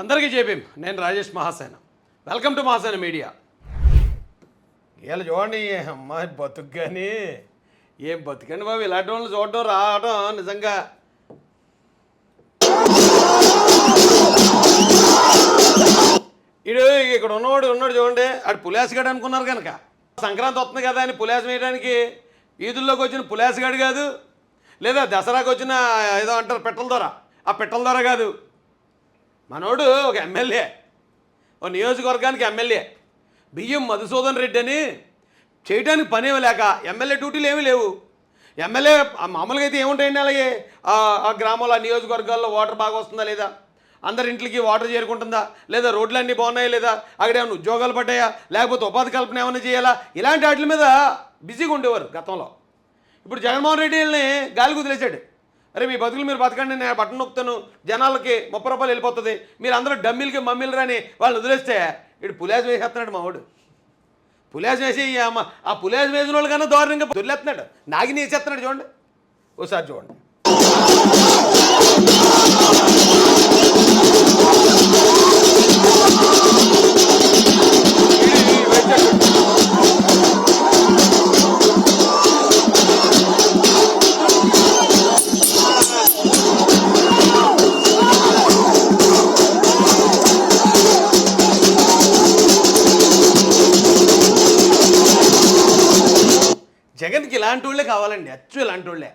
అందరికీ చెప్పాం నేను Rajesh Mahasena. Welcome to Mahasena media. వీళ్ళు చూడండి అమ్మాయి బతుకు కానీ ఏం బతుకండి బాబు ఇలాంటి వాళ్ళు చూడడం రావడం నిజంగా. ఇడు ఇక్కడ ఉన్నవాడు ఉన్నాడు చూడండి ఆడు పులేసగాడు అనుకున్నారు కనుక. సంక్రాంతి వస్తుంది కదా అని పులేసం వేయడానికి ఈదుల్లోకి వచ్చిన పులేసగాడు కాదు లేదా దసరాకు వచ్చిన ఏదో అంటారు పెట్టల దొర. ఆ పెట్టల దొర కాదు. మనోడు ఒక ఎమ్మెల్యే. ఓ నియోజకవర్గానికి ఎమ్మెల్యే. బియ్యం మధుసూదన్ రెడ్డి అని చేయడానికి పనేమి లేక ఎమ్మెల్యే డ్యూటీలు ఏమీ లేవు. ఎమ్మెల్యే మామూలుగా అయితే ఏముంటాయండి అలాగే? ఆ గ్రామంలో ఆ నియోజకవర్గాల్లో వాటర్ బాగా వస్తుందా లేదా? అందరి ఇంట్లోకి వాటర్ చేరుకుంటుందా? లేదా రోడ్లు అన్నీ బాగున్నాయా లేదా? అక్కడ ఏమైనా ఉద్యోగాలు పడ్డాయా? లేకపోతే ఉపాధి కల్పన ఏమైనా చేయాలా? ఇలాంటి వాటి మీద బిజీగా ఉండేవారు గతంలో. ఇప్పుడు జగన్మోహన్ రెడ్డిని గాలి కుదిలేశాడు అరే మీ బతుకులు మీరు బతకండి నేను బట్టను నొక్కుతాను. జనాలకి ముప్పై రూపాయలు వెళ్ళిపోతుంది. మీరు అందరూ డమ్మీలకి మమ్మీలు రాని వాళ్ళు వదిలేస్తే ఇటు పులాజం వేసేస్తున్నాడు మా వాడు పులాజం వేసి అమ్మ- ఆ పులాజం వేసిన వాళ్ళు కన్నా దారుణంగా దొరిలేస్తున్నాడు. నాగిని వేసేస్తున్నాడు చూడండి. ఓసారి చూడండి. జగన్కి ఇలాంటి వాళ్ళే కావాలండి అచ్చు ఇలాంటి వాళ్ళే.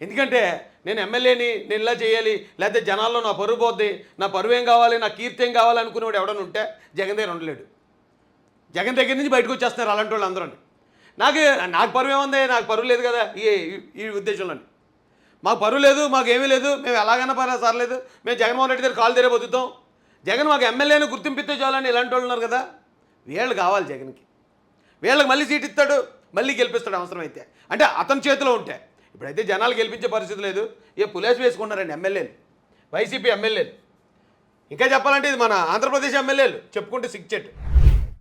ఎందుకంటే నేను ఎమ్మెల్యేని నేను ఇలా చేయాలి లేకపోతే జనాల్లో నా పరువు పోద్ది నా పరువు ఏం కావాలి నా కీర్తి ఏం కావాలి అనుకునేవాడు ఉంటే జగన్ దగ్గర ఉండలేడు. జగన్ దగ్గర నుంచి బయటకు వచ్చేస్తున్నారు అలాంటి వాళ్ళు అందరూ. నాకు నాకు పరువు ఏముంది? నాకు పరువు లేదు కదా ఈ ఈ- ఉద్దేశంలోని. మాకు పరువు లేదు మాకు ఏమీ లేదు మేము ఎలాగైనా పర్లేదు సర్లేదు. మేము జగన్మోహన్ రెడ్డి దగ్గర కాలు తెరే బతుకుతాం జగన్ మాకు ఎమ్మెల్యేని గుర్తింపిస్తే చాలని ఇలాంటి వాళ్ళు ఉన్నారు కదా. వీళ్ళు కావాలి జగన్కి. వీళ్ళకి మళ్ళీ సీట్ ఇస్తాడు. మళ్ళీ గెలిపిస్తాడు అవసరమైతే. అంటే అతని చేతిలో ఉంటే. ఇప్పుడైతే జనాలు గెలిపించే పరిస్థితి లేదు. ఏ పులేస్ వేసుకున్నారండి ఎమ్మెల్యేలు. వైసీపీ ఎమ్మెల్యేలు. ఇంకా చెప్పాలంటే ఇది మన ఆంధ్రప్రదేశ్ ఎమ్మెల్యేలు. చెప్పుకుంటే సిక్చెట్